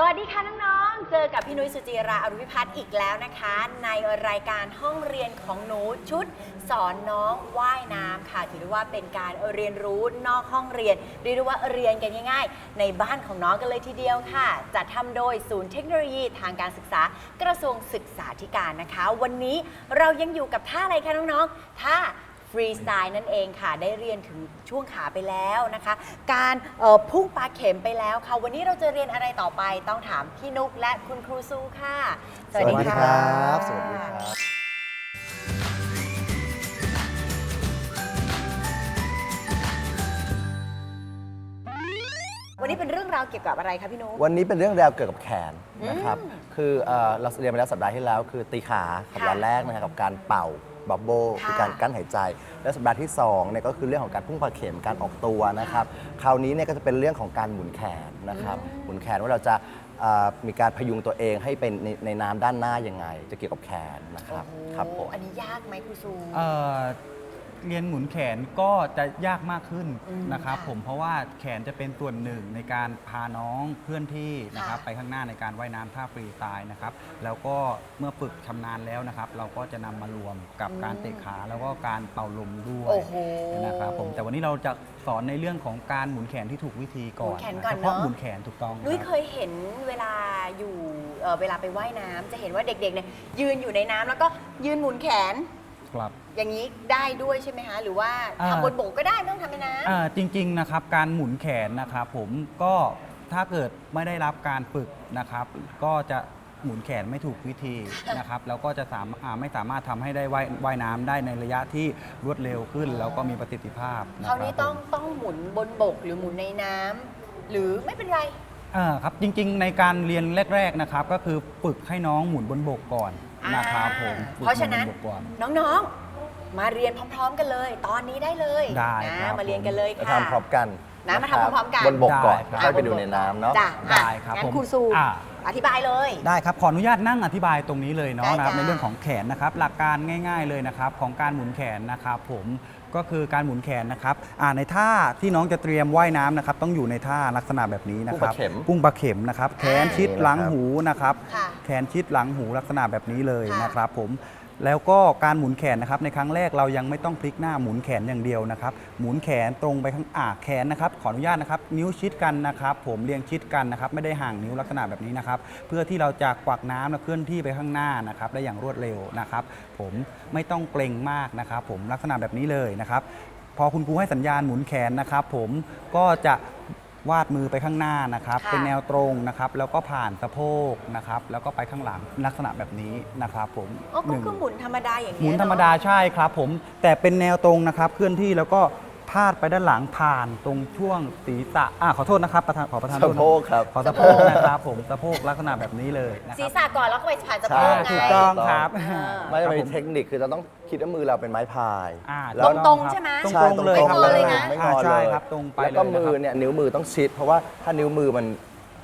สวัสดีค่ะน้องๆ เจอกับพี่นุ้ยสุจิราอรุวิพัฒน์อีกแล้วนะคะ ในรายการห้องเรียนของหนูชุด สอนน้องว่ายน้ำค่ะ ถือได้ว่าเป็นการเรียนรู้นอกห้องเรียนเรียกได้ว่าเรียนกันง่าย ๆ ในบ้านของน้องกันเลยทีเดียวค่ะ จัดทำโดยศูนย์เทคโนโลยีทางการศึกษากระทรวงศึกษาธิการนะคะ วันนี้เรายังอยู่กับท่าอะไรคะน้องๆท่า ฟรีสไตล์นั่นเองค่ะ ได้เรียนถึงช่วงขาไปแล้วนะคะ การเอ่อพุ่งปลาเข็มไปแล้วค่ะ วันนี้เราจะเรียนอะไรต่อไปต้องถามพี่นุกและคุณครูซูค่ะ สวัสดีครับสวัสดีครับวันนี้เป็นเรื่องราวเกี่ยวกับอะไรคะพี่นุก วันนี้เป็นเรื่องราวเกี่ยวกับแขนนะครับ คือเอ่อเราเรียนมาแล้วสัปดาห์ที่แล้ว คือตีขาสัปดาห์แรกนะครับกับการเป่า บับเบิลค่ะ คือการกั้นหายใจ และสัปดาห์ที่2เนี่ยก็คือเรื่องของการพุ่งปลาเข็มการออกตัวนะครับ คราวนี้เนี่ยก็จะเป็นเรื่องของการหมุนแขนนะครับ หมุนแขนว่าเราจะเอ่อมีการพยุงตัวเองให้เป็นในในน้ำด้านหน้ายังไง จะเกี่ยวกับแขนนะครับโอ้โหครับผมอันนี้ยากไหมครูซู เอ่อ เรียนหมุนแขนก็จะยากมากขึ้นอืมนะครับ ค่ะผมเพราะว่าแขนจะเป็นส่วนหนึ่งในการพาน้องเคลื่อนที่นะครับค่ะ ไปข้างหน้าในการว่ายน้ำท่าฟรีสไตล์นะครับ แล้วก็เมื่อฝึกชำนาญแล้วนะครับ เราก็จะนำมารวมกับการเตะขาแล้วก็การเป่าลมด้วยโอ้โห นะครับผมแต่วันนี้เราจะสอนในเรื่องของการหมุนแขนที่ถูกวิธีก่อนหมุนแขนก่อนเฉพาะเนอะหมุนแขนถูกต้องนุ้ยครับเคยเห็นเวลาอยู่เอ่อเวลาไปว่ายน้ำจะเห็นว่าเด็กๆเนี่ยยืนอยู่ในน้ำแล้วก็ยืนหมุนแขน ครับ อย่างนี้ได้ด้วยใช่ไหมคะหรือว่าอ่า ทำบนบกก็ได้ไม่ต้องทำในน้ำอ่าจริงๆนะครับการหมุนแขนนะครับผมก็ถ้าเกิดไม่ได้รับการฝึกนะครับ ก็จะหมุนแขนไม่ถูกวิธีนะครับแล้วก็จะสามอ่าไม่สามารถทำให้ได้ว่ายว่ายน้ำได้ในระยะที่รวดเร็วขึ้น แล้วก็มีประสิทธิภาพนะคครัราบวนี้ต้องต้องหมุนบนบกหรือหมุนในน้ำหรือไม่เป็นไร อ่าครับจริงๆ ในการเรียนแรก ๆนะครับ ก็คือฝึกให้น้องหมุนบนบกก่อน นะครับผมอ่าฝึกเพราะฉะนั้นหมุบกก่อน น้องๆ มาเรียนพร้อม ๆ กันเลย ตอนนี้ได้เลยได้นะครับมาเรียนกันเลยจะค่ะ ทำพร้อมกันนะมาทำพร้อมๆกัน บนบกก่อนได้ครับ ค่อยไปดูในน้ำเนาะ จ้ะได้ครับงั้นผมครูซูอ่า อธิบายเลย ได้ครับ ขออนุญาตนั่งอธิบายตรงนี้เลยเนาะได้นะครับจ้ะในเรื่องของแขนนะครับ หลักการง่าย ๆเลยนะครับ ของการหมุนแขนนะครับผม ก็คือการหมุนแขนนะครับอ่าในท่าที่น้องจะเตรียมว่ายน้ำนะครับ ต้องอยู่ในท่าลักษณะแบบนี้นะครับพุ่งปลาเข็มพุ่งปลาเข็มนะครับ แขนชิดหลังหูนะครับ ค่ะ แขนชิดหลังหูลักษณะแบบนี้เลยค่ะนะครับ ผม แล้วก็การหมุนแขนนะครับในครั้งแรกเรายังไม่ต้องพลิกหน้าหมุนแขนอย่างเดียวนะครับ หมุนแขนตรงไปข้างอ่าแขนนะครับ ขออนุญาตนะครับ นิ้วชิดกันนะครับ ผมเรียงชิดกันนะครับ ไม่ได้ห่างนิ้วลักษณะแบบนี้นะครับ เพื่อที่เราจะกวักน้ำและเคลื่อนที่ไปข้างหน้านะครับได้อย่างรวดเร็วนะครับ ผมไม่ต้องเกรงมากนะครับ ผมลักษณะแบบนี้เลยนะครับ พอคุณครูให้สัญญาณหมุนแขนนะครับ ผมก็จะ วาดมือไปข้างหน้านะครับ ค่ะ เป็นแนวตรงนะครับแล้วก็ผ่านสะโพกนะครับแล้วก็ไปข้างหลังลักษณะแบบนี้นะครับผมอ๋อก็หนึ่ง คือหมุนธรรมดาอย่างหนี้มุนธรรมดาใช่ครับผมแต่เป็นแนวตรงนะครับเคลื่อนที่แล้วก็ พาดไปด้านหลังผ่านตรงช่วงศีรษะอ่าขอโทษนะครับประธานขอประธานโทษสะโพกครับ ขอสะโพกนะครับผมสะโพกลักษณะแบบนี้เลยนะคศีรรับษะก่อนแล้วก็ไปผ่านสะโพใช่กไงถูกต้องครับอ่าไม่จะครับมีผมเทคนิคคือเราต้องคิดว่ามือเราเป็นไม้พาย อ่าแล้ว ตรงๆใช่ไหมตรงใช่ๆเลยตรงครับๆเลยนะ ไม่งออ่าเลยใช่ครับตรงไปแล้วก็เลยมือนะครับเนี่ยนิ้วมือต้องชิด เพราะว่าถ้านิ้วมือมัน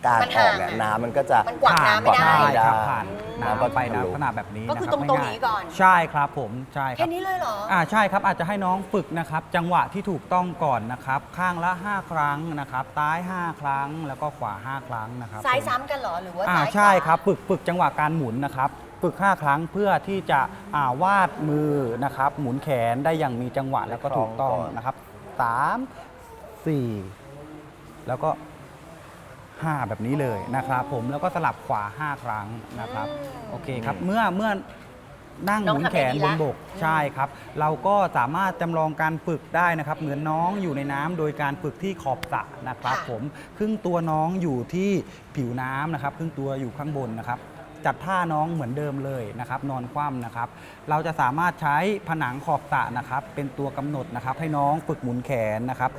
การมันออกห่างเนี่ยอะน้ำมันก็จะมันกวักน้ำไม่ได้ใช่ครับได้ผ่านน้ำก็น้ำไปทะลุลักษณะแบบนี้ก็คือนะตรับรงๆง่นี้ก่อน ใช่ครับผมใช่คแค่รับ นี้เลยเหรอ อ่าใช่ครับอาจจะให้น้องฝึกนะครับ จังหวะที่ถูกต้องก่อนนะครับ ข้างละ 5 ครั้งนะครับซ้าย 5 ครั้งแล้วก็ขวา 5 ครั้งนะครับซ้ายผมซ้ำกันเหรอหรือว่าอ่าซ้ายขวา ใช่ครับฝึกฝึกจังหวะการหมุนนะครับ ฝึก 5 ครั้งเพื่อที่จะอ่าวาดมือนะครับ หมุนแขนได้อย่างมีจังหวะแล้วก็ถูกต้องนะครับสามสี่แล้วก็ 5 แบบนี้เลยนะครับ ผมแล้วก็สลับขวา 5 ครั้งนะครับอืมโอเคครับเมื่อเมื่อนั่งหน้องมุนทำแขนได้ดีบละนบกใช่ครับ เราก็สามารถจำลองการฝึกได้นะครับ เหมือนน้องอยู่ในน้ำโดยการฝึกที่ขอบสระนะครับค่ะผมครึ่งตัวน้องอยู่ที่ผิวน้ำนะครับ ครึ่งตัวอยู่ข้างบนนะครับ จัดท่าน้องเหมือนเดิมเลยนะครับ นอนคว่ำนะครับ เราจะสามารถใช้ผนังขอบสระนะครับ เป็นตัวกำหนดนะครับ ให้น้องฝึกหมุนแขนนะครับ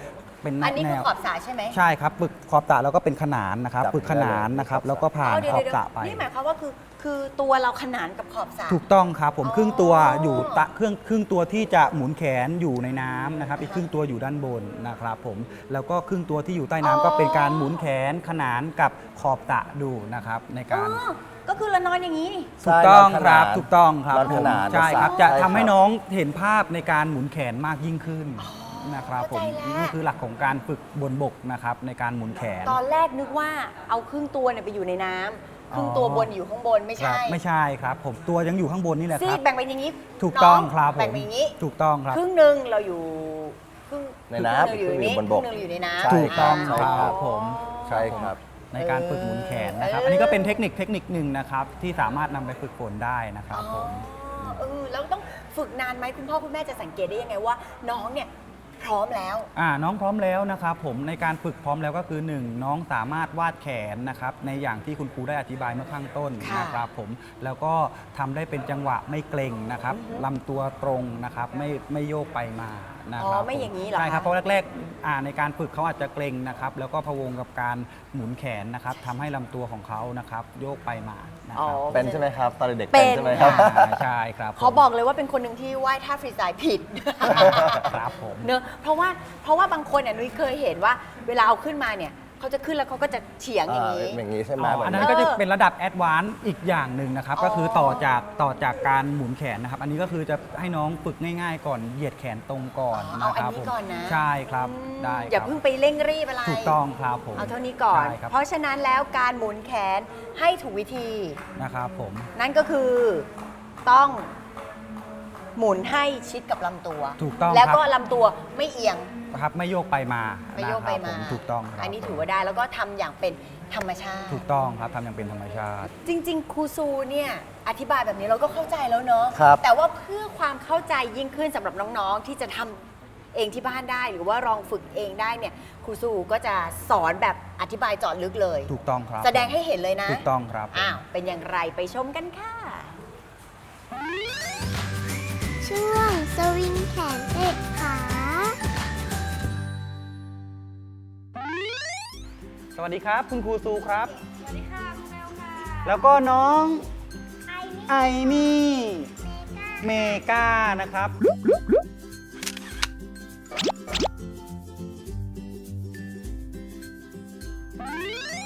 เป็นอันนี้แนคือวขอบสระใช่ไหมใช่ครับฝึกขอบสระแล้วก็เป็นขนานนะครับจับฝึกขนานนะครับ ได้เลย แล้วก็ผ่านอ๋อเดี๋ยวขอบเดี๋ยวสระไป นี่หมายความว่าคือคือตัวเราขนานกับขอบสระ ถูกต้องครับผมอ๋อ ครึ่งตัวอยู่ตะเครื่องครึ่งตัวที่จะหมุนแขนอยู่ในน้ำนะครับ อีกครึ่งตัวอยู่ด้านบนนะครับผมแล้วก็ครึ่งตัวที่อยู่ใต้น้ำอ๋อก็เป็นการหมุนแขนขนานกับขอบสระดูนะครับในอ๋การ อก็คือเรานอนอย่างนี้นี่ ถูกต้องใช่ครับนอนขนานถูกต้องครับนอนผขมนานใช่ครับใช่จะครับ ทำให้น้องเห็นภาพในการหมุนแขนมากยิ่งขึ้น นะครับผมเข้าใจแล้ว นี่คือหลักของการฝึกบนบกนะครับในการหมุนแขน ตอนแรกนึกว่าเอาครึ่งตัวเนี่ยไปอยู่ในน้ำครึ่งตัวบนอยู่ข้างบนไม่ครัใช่บไม่ใช่ครับ ผมตัวยังอยู่ข้างบนนี่แหละซีครักบ แบ่งเป็นอย่างนี้ถูกต้องน้ครับผมแบ่งเป็นอย่างนี้ถูกต้องครับ ครึ่งหนึ่งเราอยู่ครึ่งในน้ำครึ่งหนึ่งอยู่ในนี้ครึ่งหนึ่งบนบกครึ่งหนึ่งอยู่ในน้ำใช่ถูกต้องใช่คครัรับบผม ใช่ครับ ในการฝึกหมุนแขนนะครับ เอออั อันนี้ก็เป็นเทคนิคเทคนิคหนึ่งนะครับ ที่สามารถนำไปฝึกฝนได้นะครับผม อ๋อเออแล้วต้องฝึกนานไหมคุณพ่อคุณแม่จะสังเกตได้ยังไงว่า น้องเนี่ย พร้อมแล้ว อ่าน้องพร้อมแล้วนะครับผมในการฝึกพร้อมแล้วก็คือ 1 น้องสามารถวาดแขนนะครับในอย่างที่คุณครูได้อธิบายเมื่อข้างต้นค่ะนะครับผมแล้วก็ทำได้เป็นจังหวะไม่เกร็งนะครับลำตัวตรงนะครับไม่ไม่โยกไปมา นะอ๋ครัอบไม่อย่างนี้เหรอใช่ครับคะเพราะแรกๆอ่าในการฝึกเขาอาจจะเกร็งนะครับ แล้วก็พะวงกับการหมุนแขนนะครับทำให้ลำตัวของเขานะครับโยกไปมานะคอ๋อรับเป็นใช่ไหมครับตอนเด็กๆเป็เป็นนใช่ไหมครับอ่าใช่ครับผมขอบอกเลยว่าเป็นคนหนึ่งที่ว่ายท่าฟรีสไตล์ผิด ครับผม เนอะเพราะว่าเพราะว่าบางคนเนี่ยนุ้ยเคยเห็นว่าเวลาเอาขึ้นมาเนี่ย เขาจะขึ้นแล้วเขาก็จะเฉียงอย่างนี้ อย่างนี้ใช่ไหมอ๋อแบบอันนี้นั้นก็จะเป็นระดับแอดวานซ์อีกอย่างหนึ่งนะครับ อ๋อ ก็คือต่อจากต่อจากการหมุนแขนนะครับ อันนี้ก็คือจะให้น้องฝึกง่าย ๆ ก่อนเหยียดแขนตรงก่อนเอานะอันครับนี้ผมก่อนนะใช่ครับอืมได้อย่าครับเพิ่งไปเร่งรีบอะไร ถูกต้องครับผมเอาเท่านี้ก่อน ใช่ครับเพราะฉะนั้นแล้วการหมุนแขนให้ถูกวิธี นะครับผม นั่นก็คือต้อง หมุนให้ชิดกับลำตัว ถูกต้องแล้วครับก็ลำตัวไม่เอียง ครับไม่โยกไปมาไม่โยกไปนะครับมาผถูกต้องครับอันนี้ถือว่าได้แล้วก็ทำอย่างเป็นธรรมชาติ ถูกต้องครับทำอย่างเป็นธรรมชาติ จริง ๆ ครูซูเนี่ยอธิบายแบบนี้เราก็เข้าใจแล้วเนอะครับ แต่ว่าเพื่อความเข้าใจยิ่งขึ้นสำหรับน้องๆ ที่จะทำเองที่บ้านได้ หรือว่าลองฝึกเองได้เนี่ยครูซูก็จะสอนแบบอธิบายเจาะลึกเลย ถูกต้องครับแสดงให้เห็นเลยนะ ถูกต้องครับ อ้าว เป็นอย่างไรไปชมกันค่ะ ช่วงสวิงแขนเตะขา สวัสดีครับ คุณครูซูครับ สวัสดีค่ะคุณแมวค่ะแล้วก็น้องไอมี่เมกานะครับ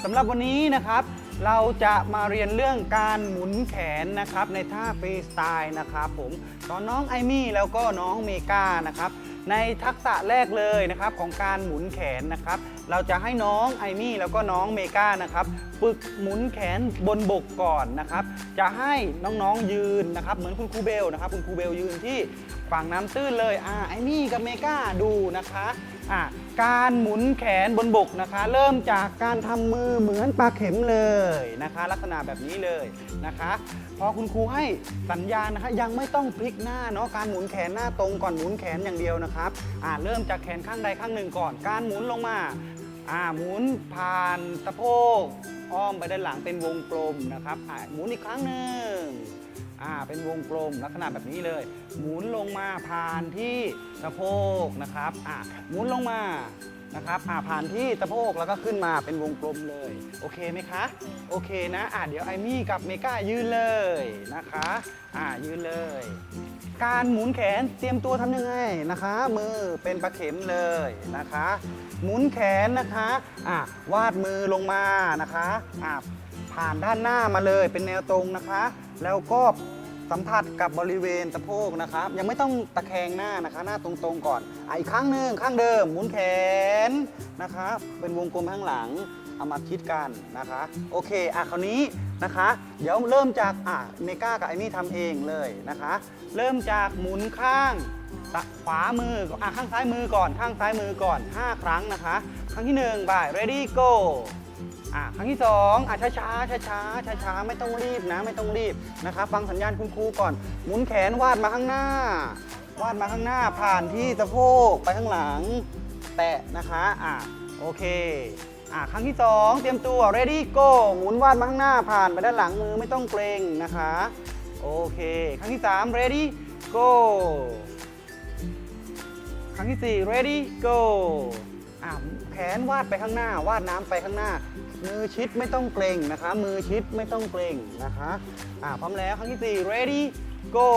สำหรับวันนี้นะครับ เราจะมาเรียนเรื่องการหมุนแขนนะครับในท่าฟรีสไตล์นะครับผม ตอนน้องไอมี่แล้วก็น้องเมกานะครับในทักษะแรกเลยนะครับของการหมุนแขนนะครับ เราจะให้น้องไอมี่แล้วก็น้องเมกานะครับฝึกหมุนแขนบนบกก่อนนะครับ จะให้น้องๆยืนนะครับ เหมือนคุณครูเบลนะครับ คุณครูเบลยืนที่ฝั่งน้ำตื้นเลยอ่าไอมี่กับเมกาดูนะคะอ่าการหมุนแขนบนบกนะคะ เริ่มจากการทำมือเหมือนปลาเข็มเลยนะคะ ลักษณะแบบนี้เลยนะคะพอคุณครูให้สัญญาณนะคะยังไม่ต้องพลิกหน้าเนาะการหมุนแขนหน้าตรงก่อนหมุนแขนอย่างเดียวนะครับอ่าเริ่มจากแขนข้างใดข้างหนึ่งก่อน การหมุนลงมา อ่าหมุนผ่านสะโพกอ้อมไปด้านหลังเป็นวงกลมนะครับอ่าหมุนอีกครั้งหนึ่งอ่าเป็นวงกลมลักษณะแบบนี้เลย หมุนลงมาผ่านที่สะโพกนะครับอ่าหมุนลงมานะครับอ่าผ่านที่สะโพกแล้วก็ขึ้นมาเป็นวงกลมเลย โอเคไหมคะ โอเคนะอ่าเดี๋ยวไอมี่กับเมก้ายืนเลยนะคะอ่ายืนเลย การหมุนแขนเตรียมตัวทำยังไงนะคะ มือเป็นปลาเข็มเลยนะคะ หมุนแขนนะคะอะวาดมือลงมานะคะอะผ่านด้านหน้ามาเลยเป็นแนวตรงนะคะ แล้วก็สัมผัสกับบริเวณสะโพกนะครับ ยังไม่ต้องตะแคงหน้านะคะ หน้าตรงๆก่อนอะอีกครั้งหนึ่งข้างเดิม หมุนแขนนะคะ เป็นวงกลมข้างหลังเอามาชิดกันนะคะ โอเคอะคราวนี้ นะคะ เดี๋ยวเริ่มจากอะเมก้ากับไอมี่ทำเองเลยนะคะ เริ่มจากหมุนข้างตะขวามืออะข้างซ้ายมือก่อนข้างซ้ายมือก่อน 5 ครั้งนะคะ ครั้งที่1บ่าย ready go อะครั้งที่สองอะช้าช้าช้าช้าช้าช้าๆไม่ต้องรีบนะไม่ต้องรีบนะครับฟังสัญญาณคุณครูก่อน หมุนแขนวาดมาข้างหน้า วาดมาข้างหน้าผ่านที่สะโพกไปข้างหลัง แตะนะคะอะโอเค อะครั้งที่สองเตรียมตัว ready go หมุนวาดมาข้างหน้าผ่านไปด้านหลังมือไม่ต้องเกรงนะคะโอเค ครั้งที่สาม ready go ครั้งที่สี่ ready go อะแขนวาดไปข้างหน้า วาดน้ำไปข้างหน้า มือชิดไม่ต้องเกรงนะคะ มือชิดไม่ต้องเกรงนะคะอะพร้อมแล้วครั้งที่สี่ ready go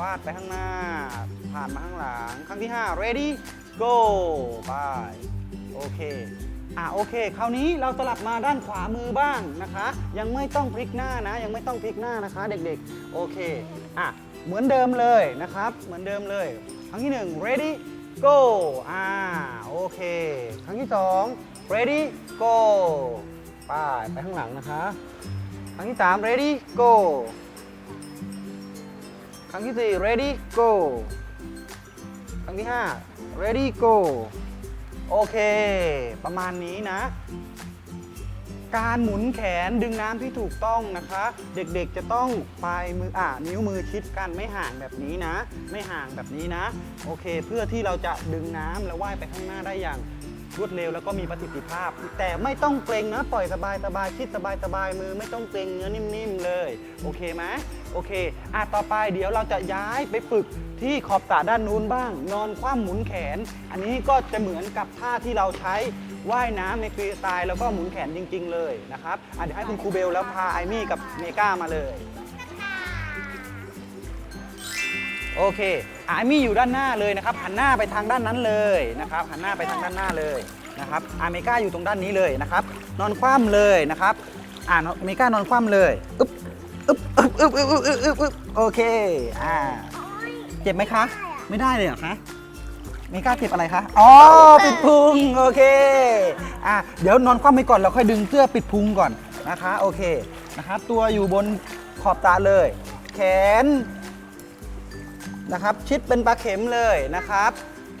วาดไปข้างหน้า ผ่านมาข้างหลัง ครั้งที่ 5 ready go ไปโอเค อะโอเค คราวนี้เราสลับมาด้านขวามือบ้างนะคะ ยังไม่ต้องพลิกหน้านะ ยังไม่ต้องพลิกหน้านะคะ เด็กๆ โอเค อะ เหมือนเดิมเลยนะครับ เหมือนเดิมเลย ครั้งที่ 1 ready go อ่า โอเค ครั้งที่ 2 ready go ไปไปข้างหลังนะคะ ครั้งที่ 3 ready go ครั้งที่ 4 ready go ครั้งที่ 5 ready go โอเค ประมาณนี้นะ การหมุนแขนดึงน้ำที่ถูกต้องนะคะ เด็กๆจะต้องปลายมืออะนิ้วมือชิดกันไม่ห่างแบบนี้นะ ไม่ห่างแบบนี้นะ โอเค เพื่อที่เราจะดึงน้ำแล้วว่ายไปข้างหน้าได้อย่างรวดเร็วแล้วก็มีประสิทธิภาพ แต่ไม่ต้องเกรงนะ ปล่อยสบายสบายๆชิดสบายสบายๆมือ ไม่ต้องเกรงเนื้อนิ่มๆเลย โอเคไหมโอเค อะต่อไปเดี๋ยวเราจะย้ายไปฝึก ที่ขอบสระด้านนู้นบ้าง นอนคว่ำหมุนแขน อันนี้ก็จะเหมือนกับท่าที่เราใช้ว่ายน้ำในฟรีสไตล์แล้วก็หมุนแขนจริง ๆ เลยนะครับอะเดี๋ยวให้คุณครูเบลแล้วพาไอมี่กับเมก้ามาเลยโอเคไอมี่อยู่ด้านหน้าเลยนะครับหันหน้าไปทางด้านนั้นเลยนะครับหันหน้าไปทางด้านหน้าเลยนะครับอเมก้าอยู่ตรงด้านนี้เลยนะครับนอนคว่ำเลยนะครับอ่าอเมก้านอนคว่ำเลยอึ๊บอึ๊บอึ๊บอึ๊บอึ๊บอึ๊บอึ๊บโอเคอ่า เจ็บไหมคะ ไม่ได้เลยเหรอคะเมก้าเจ็บอะไรคะ อ๋อ ปิดพุง โอเค อะ เดี๋ยวนอนคว่ำไปก่อน แล้วค่อยดึงเสื้อปิดพุงก่อนนะคะ โอเค นะครับ ตัวอยู่บนขอบตาเลย แขน นะครับ ชิดเป็นปลาเข็มเลยนะครับ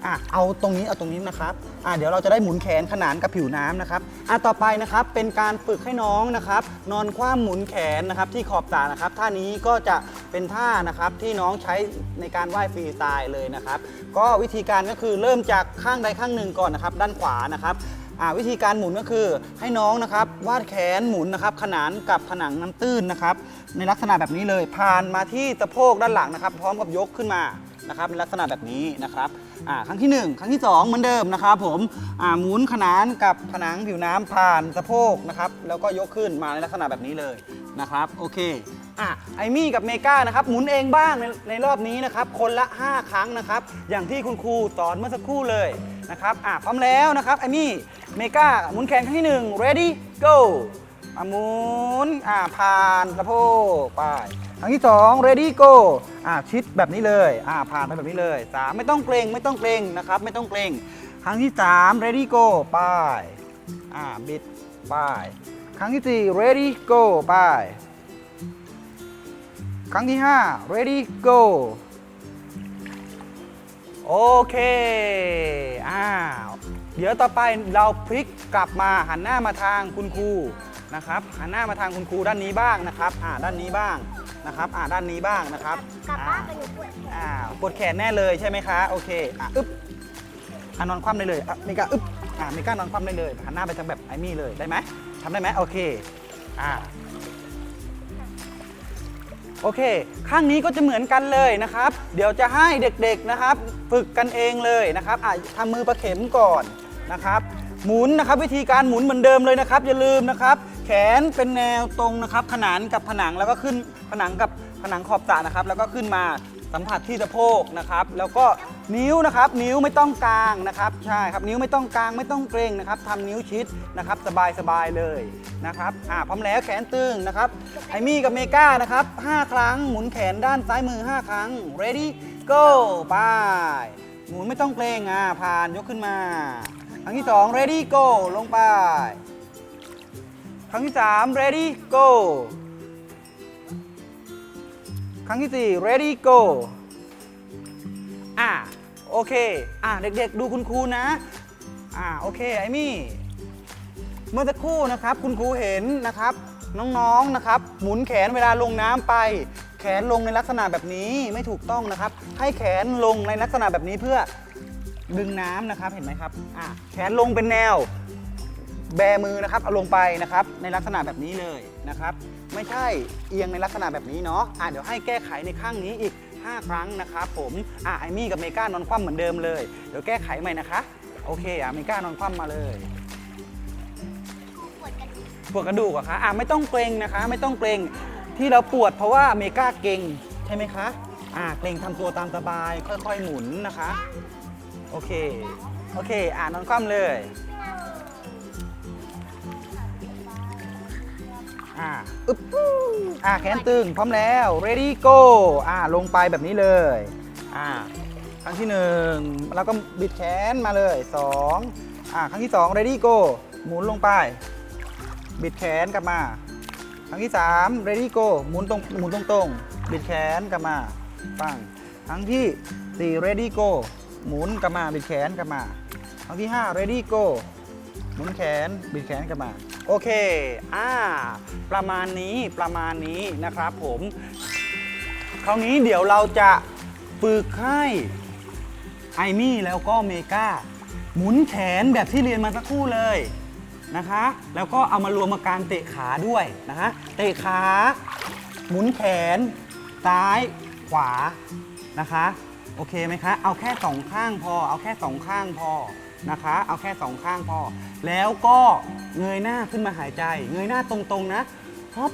อะเอาตรงนี้เอาตรงนี้นะครับอะเดี๋ยวเราจะได้หมุนแขนขนานกับผิวน้ำนะครับอะต่อไปนะครับเป็นการฝึกให้น้องนะครับนอนคว่ำหมุนแขนนะครับที่ขอบตานะครับท่านี้ก็จะเป็นท่านะครับที่น้องใช้ในการว่ายฟรีสไตล์เลยนะครับ ก็วิธีการก็คือเริ่มจากข้างใดข้างหนึ่งก่อนนะครับด้านขวานะครับอ่าวิธีการหมุนก็คือให้น้องนะครับวาดแขนหมุนนะครับขนานกับผนังน้ำตื้นนะครับในลักษณะแบบนี้เลยผ่านมาที่สะโพกด้านหลังนะครับ พร้อมกับยกขึ้นมา นะครับในลักษณะแบบนี้นะครับอ่าครั้งที่ 1 ครั้งที่ 2 เหมือนเดิมนะครับผมอ่าหมุนขนานกับผนังผิวน้ำผ่านสะโพกนะครับแล้วก็ยกขึ้นมาในลักษณะแบบนี้เลยนะครับโอเคอะไอมี่กับเมก้านะครับหมุนเองบ้างในในรอบนี้นะครับคนละ 5 ครั้งนะครับอย่างที่คุณครูสอนเมื่อสักครู่เลยนะครับอะพร้อมแล้วนะครับไอมี่เมกาหมุนแขนครั้งที่ 1 ready go อะหมุนอ่าผ่านสะโพกไปครั้งที่2 ready go อ่าชิดแบบนี้เลยอ่าผ่านไปแบบนี้เลยสามไม่ต้องเกรงไม่ต้องเกรงนะครับ ไม่ต้องเกรงครั้งที่ 3 ready go ไปอ่าบิดไปครั้งที่ 4 ready go ไปครั้งที่ 5 ready go โอเคอ้าวเดี๋ยวต่อไปเราพลิกกลับมาหันหน้ามาทางคุณครู นะครับหันหน้ามาทางคุณครูด้านนี้บ้างนะครับอ่าด้านนี้บ้างนะครับอ่าด้านนี้บ้างนะครับกลับบ้านไปหนูปวดแขนอ่าปวดแขนแน่เลยใช่ไหมคะโอเคอะอึ๊บอะนอนคว่ำได้เลยอะเมกาอึ๊บอ่าเมกานอนคว่ำได้เลยหันหน้าไปทางแบบไอมี่เลยได้ไหมทำได้ไหมโอเคอ่าโอเค ข้างนี้ก็จะเหมือนกันเลยนะครับ เดี๋ยวจะให้เด็กๆนะครับ ฝึกกันเองเลยนะครับอะทำมือประเข็มก่อนนะครับ หมุนนะครับวิธีการหมุนเหมือนเดิมเลยนะครับ อย่าลืมนะครับแข นเป็นแนวตรงนะครับ ขนานกับผนังแล้วก็ขึ้นผนังกับผนังขอบสระนะครับ แล้วก็ขึ้นมาสัมผัสที่สะโพกนะครับ แล้วก็นิ้วนะครับ นิ้วไม่ต้องกลางนะครับใช่ครับนิ้วไม่ต้องกลางไม่ต้องเกรงนะครับทำนิ้วชิดนะครับ สบายๆเลยนะครับอ่าพร้อมแล้วแขนตึงนะครับไอมี่กับเมก้านะครับ5ครั้งหมุนแขนด้านซ้ายมือ 5 ครั้ง ready go ไปหมุนไม่ต้องเกรงอะผ่านยกขึ้นมา ครั้งที่ 2 ready go ลงไป ครั้งที่ 3 ready go ครั้งที่ 4 ready go อะโอเค อะเด็กๆ ดูคุณครูนะ อะโอเคไอมี่ เมื่อสักครู่นะครับ คุณครูเห็นนะครับ น้องๆนะครับ หมุนแขนเวลาลงน้ำไป แขนลงในลักษณะแบบนี้ไม่ถูกต้องนะครับ ให้แขนลงในลักษณะแบบนี้เพื่อดึงน้ำนะครับเห็นไหมครับอะแขนลงเป็นแนว แบมือนะครับเอาลงไปนะครับในลักษณะแบบนี้เลยนะครับไม่ใช่เอียงในลักษณะแบบนี้เนาะอะเดี๋ยวให้แก้ไขในข้างนี้อีก 5 ครั้งนะครับผมอะไอมี่กับเมก้านอนคว่ำเหมือนเดิมเลยเดี๋ยวแก้ไขใหม่นะคะโอเคอะเมก้านอนคว่ำมาเลยปวดกระดูกเหรอะคะอะไม่ต้องเกรงนะคะ ไม่ต้องเกรงที่เราปวดเพราะว่าเมก้าเกรงใช่ไหมคะอะเกรงทำตัวตามสบายค่อยๆหมุนนะคะโอเคโอเค อ่านอนคว่ำเลย อ่าอึ๊บอ่าแขนตึงพร้อมแล้ว ready go อ่าลงไปแบบนี้เลยอ่าครั้งที่หนึ่งแล้วก็บิดแขนมาเลยสองอ่าครั้งที่สอง ready go หมุนลงไป บิดแขนกลับมา ครั้งที่สาม ready go หมุนตรงหมุนตรงตรงๆบิดแขนกลับมาปังครั้งที่สี่ ready go หมุนกลับมาบิดแขนกลับมา ครั้งที่ห้า ready go หมุนแขนบิดแขนกลับมา โอเค อ่า ประมาณนี้ประมาณนี้นะครับผม คราวนี้เดี๋ยวเราจะฝึกให้ไอมี่แล้วก็เมกาหมุนแขนแบบที่เรียนมาสักครู่เลยนะคะ แล้วก็เอามารวมมาการเตะขาด้วยนะคะเตะขา หมุนแขน ซ้าย ขวา นะคะ โอเคไหมคะ เอาแค่สองข้างพอ เอาแค่สองข้างพอ นะคะ เอาแค่สองข้างพอ แล้วก็เงยหน้าขึ้นมาหายใจ เงยหน้าตรงๆนะฮอป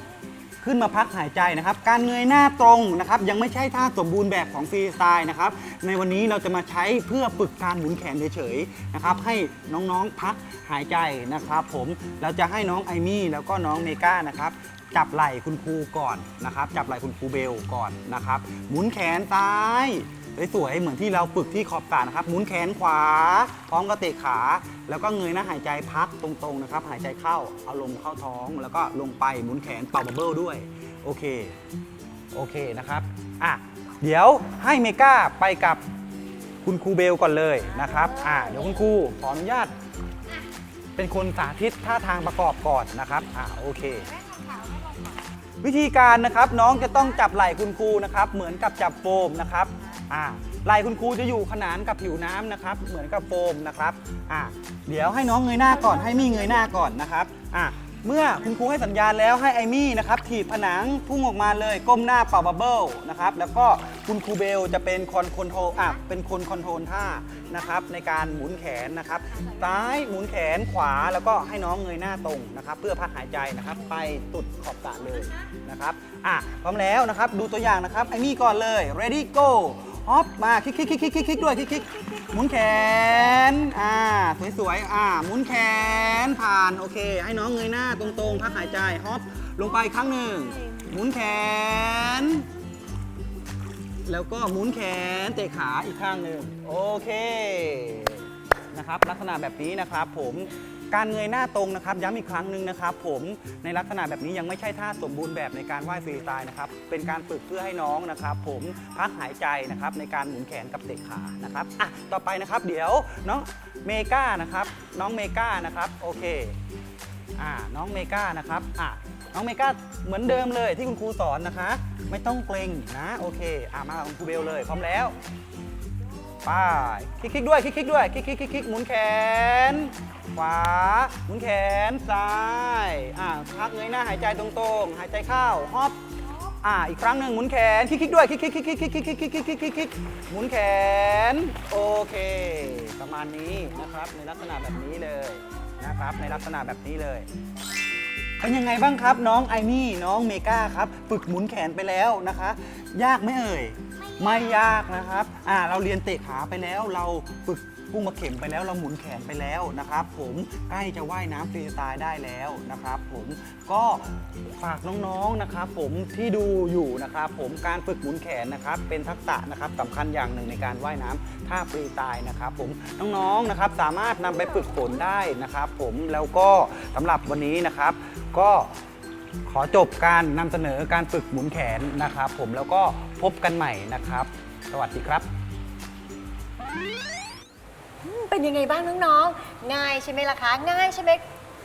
ขึ้นมาพักหายใจนะครับ การเงยหน้าตรงนะครับ ยังไม่ใช่ท่าสมบูรณ์แบบของฟรีสไตล์นะครับ ในวันนี้เราจะมาใช้เพื่อฝึกการหมุนแขนเฉยๆนะครับ ให้น้องๆพักหายใจนะครับ ผมเราจะให้น้องไอมี่แล้วก็น้องเมก้านะครับจับไหล่คุณครูก่อนนะครับ จับไหล่คุณครูเบลก่อนนะครับ หมุนแขนซ้าย สวยๆเหมือนที่เราฝึกที่ขอบสระนะครับหมุนแขนขวา พร้อมกับเตะขา แล้วก็เงยหน้าหายใจพักตรงๆนะครับ หายใจเข้าเอาลมเข้าท้องแล้วก็ลงไปหมุนแขนเป่าบับเบิลด้วย โอเค โอเคนะครับอะเดี๋ยวให้เมก้าไปกับคุณครูเบลก่อนเลยนะครับอะเดี๋ยวคุณครูขออนุญาต เป็นคนสาธิตท่าทางประกอบก่อนนะครับอะโอเค วิธีการนะครับน้องจะต้องจับไหล่คุณครูนะครับ เหมือนกับจับโฟมนะครับ อ่าไหล่คุณครูจะอยู่ขนานกับผิวน้ำนะครับ เหมือนกับโฟมนะครับอ่าเดี๋ยวให้น้องเงยหน้าก่อนให้มี่เงยหน้าก่อนนะครับอ่าเมื่อคุณครูให้สัญญาณแล้วให้ไอมี่นะครับถีบผนังพุ่งออกมาเลยก้มหน้าเป่าบับเบิลนะครับแล้วก็คุณครูเบลจะเป็นคนคอนโทรลอะเป็นคนคอนโทรลท่านะครับในการหมุนแขนนะครับซ้ายหมุนแขนขวาแล้วก็ให้น้องเงยหน้าตรงนะครับ เพื่อพักหายใจนะครับ ไปตุดขอบสระเลยนะครับอะพร้อมแล้วนะครับ ดูตัวอย่างนะครับไอมี่ก่อนเลย ready go ฮอปมาคลิกคลิกคลิกคลิกคลิกคลิกด้วยคลิกคลิกหมุนแขนอ่าสวยๆอ่าหมุนแขนผ่านโอเค ให้น้องเงยหน้าตรงๆพักหายใจฮอปลงไปครั้งหนึ่งหมุนแขน แล้วก็หมุนแขนเตะขาอีกข้างหนึ่งโอเคนะครับลักษณะแบบนี้นะครับผม การเงยหน้าตรงนะครับย้ำอีกครั้งหนึ่งนะครับ ผมในลักษณะแบบนี้ยังไม่ใช่ท่าสมบูรณ์แบบในการว่ายฟรีสไตล์นะครับเป็นการฝึกเพื่อให้น้องนะครับ ผมพักหายใจนะครับในการหมุนแขนกับเตะขานะครับอะต่อไปนะครับเดี๋ยวน้องเมกานะครับน้องเมกานะครับโอเคอ่าน้องเมกานะครับอะน้องเมกาเหมือนเดิมเลยที่คุณครูสอนนะคะ ไม่ต้องเกรงนะโอเคอ่ามาคุณครูเบลเลยพร้อมแล้วไปคลิกด้วยคลิกด้วยคลิกคลิกคลิกคลิกหมุนแขน ขวาหมุนแขนซ้ายอ่าพักเงยหน้าหายใจตรงๆ หายใจเข้าฮอปอ่าอีกครั้งหนึ่งหมุนแขนคลิกๆด้วยคลิกๆคลิกๆคลิกๆคลิกๆคลิกๆคลิกๆหมุนแขนโอเค ประมาณนี้นะครับในลักษณะแบบนี้เลยนะครับในลักษณะแบบนี้เลยเป็นยังไงบ้างครับ น้องไอมี่น้องเมกาครับฝึกหมุนแขนไปแล้วนะคะ ยากไหมเอ่ยไม่ยากนะครับ อ่า เราเรียนเตะขาไปแล้ว เราฝึก พุ่งมาเข็มไปแล้วเราหมุนแขนไปแล้วนะครับ ผมใกล้จะว่ายน้ำฟรีสไตล์ได้แล้วนะครับ ผมก็ฝากน้องๆนะครับ ผมที่ดูอยู่นะครับ ผมการฝึกหมุนแขนนะครับ เป็นทักษะนะครับสำคัญอย่างหนึ่งในการว่ายน้ำท่าฟรีสไตล์นะครับ ผมน้องๆนะครับสามารถนำไปฝึกฝนได้นะครับ ผมแล้วก็สำหรับวันนี้นะครับ ก็ขอจบการนำเสนอการฝึกหมุนแขนนะครับ ผมแล้วก็พบกันใหม่นะครับ สวัสดีครับ เป็นยังไงบ้างน้องๆ ง่ายใช่ไหมล่ะคะ ง่ายใช่ไหม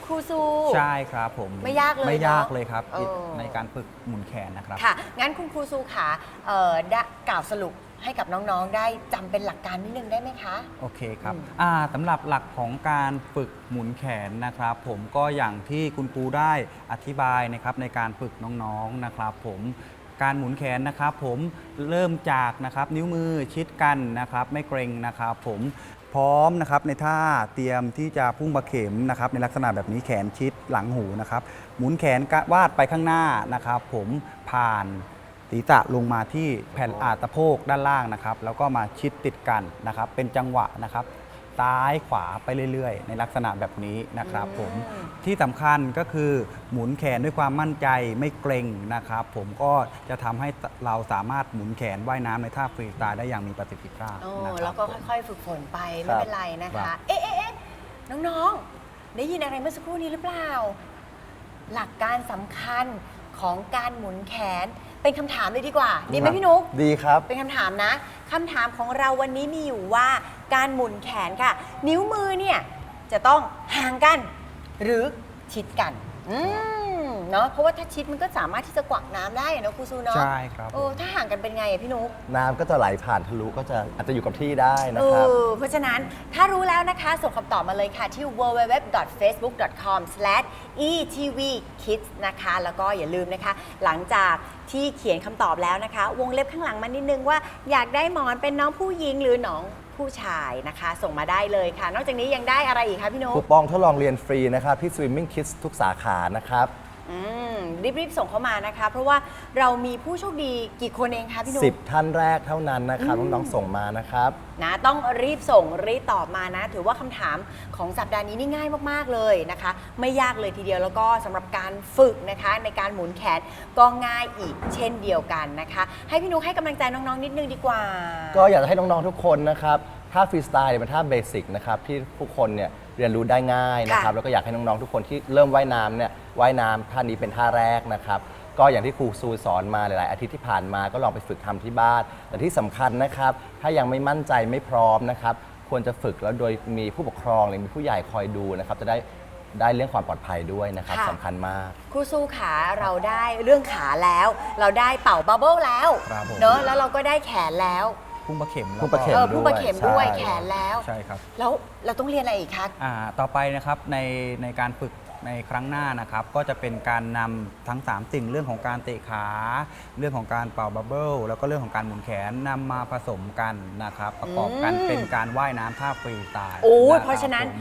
ครูซู ใช่ครับผมไม่ยากเลยไม่ยากเนอะเลยครับเออ ในการฝึกหมุนแขนนะครับ ค่ะ งั้นคุณครูซูขาเอ่อได้กล่าวสรุปให้กับน้องๆ ได้จำเป็นหลักการนิดนึงได้ไหมคะ โอเคครับอืมอ่าสำหรับหลักของการฝึกหมุนแขนนะครับ ผมก็อย่างที่คุณครูได้อธิบายนะครับในการฝึกน้องๆนะครับ ผมการหมุนแขนนะครับ ผมเริ่มจากนะครับนิ้วมือชิดกันนะครับ ไม่เกรงนะครับ ผม พร้อมนะครับในท่าเตรียมที่จะพุ่งประเข็มนะครับในลักษณะแบบนี้แขนชิดหลังหูนะครับหมุนแขนวาดไปข้างหน้านะครับ ผมผ่านศีรษะลงมาที่แผ่นอาตะโพกด้านล่างนะครับ แล้วก็มาชิดติดกันนะครับ เป็นจังหวะนะครับ ซ้ายขวาไปเรื่อยๆ ในลักษณะแบบนี้นะครับผมอืมที่สำคัญก็คือหมุนแขนด้วยความมั่นใจไม่เกรงนะครับผมก็จะทำให้เราสามารถหมุนแขนว่ายน้ำในท่าฟรีสไตล์ได้อย่างมีประสิทธิภาพโอ้นะครับแล้วก็ผม ค่อยๆ ฝึกฝนไปครัไม่บเป็นไรนะครัคะ บ เอ๊ะเอ๊ะเอ๊ะน้องๆ ได้ยินอะไรเมื่อสักครู่นี้หรือเปล่า หลักการสำคัญของการหมุนแขนเป็นคำถามเลยดีกว่า ดีไหมพี่นุ๊ก ดีครับ เป็นคำถามนะ คำถามของเราวันนี้มีอยู่ว่าการหมุนแขนค่ะ นิ้วมือเนี่ยจะต้องห่างกัน หรือชิดกัน อืม เนาะเพราะว่าถ้าชิดมันก็สามารถที่จะกวักน้ำได้อะเนาะครูซูเนาะใช่ครับโอ้ถ้าห่างกันเป็นไงอะพี่นุ๊ก น้ำก็จะไหลผ่านทะลุก็จะอาจจะอยู่กับที่ได้นะเอครับอเพราะฉะนั้นถ้ารู้แล้วนะคะส่งคำตอบมาเลยค่ะ ที่ www.facebook.com/etvkids นะคะ แล้วก็อย่าลืมนะคะ หลังจากที่เขียนคำตอบแล้วนะคะ วงเล็บข้างหลังมานิดนึงว่าอยากได้หมอนเป็นน้องผู้หญิงหรือน้องผู้ชายนะคะ ส่งมาได้เลยค่ะ นอกจากนี้ยังได้อะไรอีกคะพี่นุ๊คูก ปองทดลองเรียนฟรีนะครับที่ Swimming Kids ทุกสาขานะครับ อืมรีบๆส่งเข้ามานะคะ เพราะว่าเรามีผู้โชคดีกี่คนเองคะพี่นุ๊ก10 ท่านแรกเท่านั้นนะครับน้องๆส่งมานะครับ นะต้องรีบส่งรีบตอบมานะ ถือว่าคำถามของสัปดาห์นี้นี่ง่ายมาก ๆ เลยนะคะ ไม่ยากเลยทีเดียวแล้วก็สำหรับการฝึกนะคะ ในการหมุนแขนก็ง่ายอีกเช่นเดียวกันนะคะ ให้พี่นุ๊กให้กำลังใจน้อง ๆ นิดนึงดีกว่า ก็อยากจะให้น้องๆทุกคนนะครับท่าฟรีสไตล์เนี่ยเป็นท่าเบสิกนะครับที่ผู้คนเนี่ย เรียนรู้ได้ง่ายนะครับค่ะแล้วก็อยากให้น้องๆทุกคนที่เริ่มว่ายน้ำเนี่ยว่ายน้ำท่านี้เป็นท่าแรกนะครับ ก็อย่างที่ครูซูสอนมาหลาย ๆ อาทิตย์ที่ผ่านมาก็ลองไปฝึกทำที่บ้าน แต่ที่สำคัญนะครับ ถ้ายังไม่มั่นใจไม่พร้อมนะครับ ควรจะฝึกแล้วโดยมีผู้ปกครองหรือมีผู้ใหญ่คอยดูนะครับ จะได้ได้เรื่องความปลอดภัยด้วยนะครับค่ะ สำคัญมาก ครูสู้ขาเราได้เรื่องขาแล้ว เราได้เป่าบับเบิ้ลแล้วครับผม เนอะแล้วเราก็ได้แขนแล้ว พุ่งประเข็มแล้วพุ่งประเข็เอมอผู้ประเข็มด้วยใช่ แขนแล้ว ใช่ครับ แล้วเราต้องเรียนอะไรอีกคะ อ่าต่อไปนะครับในในการฝึกในครั้งหน้านะครับ ก็จะเป็นการนำทั้ง3สิ่งเรื่องของการเตะขา เรื่องของการเป่าบับเบิลแล้วก็เรื่องของการหมุนแขนนำมาผสมกันนะครับ ประกอบกันอืม เป็นการว่ายน้ำท่าฟรีสไตล์โอ้ยคบเพราะฉะนั้นผม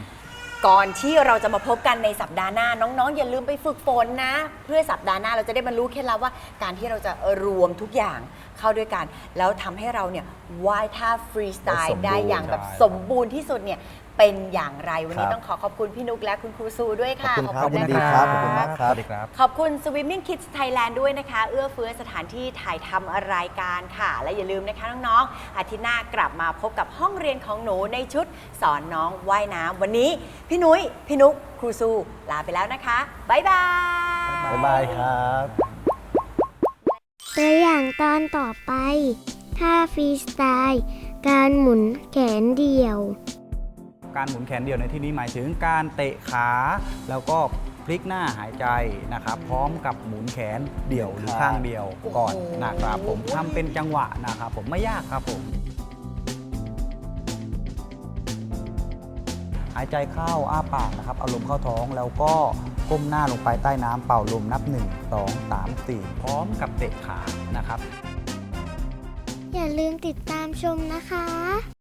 ก่อนที่เราจะมาพบกันในสัปดาห์หน้า น้องๆ อย่าลืมไปฝึกฝนนะ เพื่อสัปดาห์หน้าเราจะได้บรรลุเคล็ดลับว่า การที่เราจะรวมทุกอย่างเข้าด้วยกัน แล้วทำให้เราเนี่ยว่ายท่าฟรีสไตได้สมบูล์รณ์ได้อย่างแบบใช่สมบูรณ์ที่สุดเนี่ย เป็นอย่างไร วันนี้ครับ ต้องขอขอบคุณพี่นุกและคุณครูซูด้วยขอบค่ะคุณครับนะยินดีะครับขอบคุณมากครับ สวัสดีครับ ขอบคุณ Swimming Kids Thailand ด้วยนะคะ เอื้อเฟื้อสถานที่ถ่ายทำรายการค่ะ และอย่าลืมนะคะน้องๆ อาทิตย์หน้ากลับมาพบกับห้องเรียนของหนูในชุดสอนน้องว่ายน้ำวันนี้ พี่นุ้ย พี่นุกครูซูลาไปแล้วนะคะ บ๊ายบาย บ๊ายบายครับ ตัวอย่างตอนต่อไปท่าฟรีสไตล์ การหมุนแขนเดี่ยว การหมุนแขนเดี่ยวในที่นี้หมายถึงการเตะขา แล้วก็พลิกหน้าหายใจนะครับ พร้อมกับหมุนแขนเดี่ยวหรือข้างเดียวก่อนอนะครับผมทำเป็นจังหวะนะครับผมไม่ยากครับผม หายใจเข้าอ้าปากนะครับเอาลมเข้าท้องแล้วก็ก้มหน้าลงไปใต้น้ำเป่าลมนับ 1 2 3 4 พร้อมกับเตะขานะครับ อย่าลืมติดตามชมนะคะ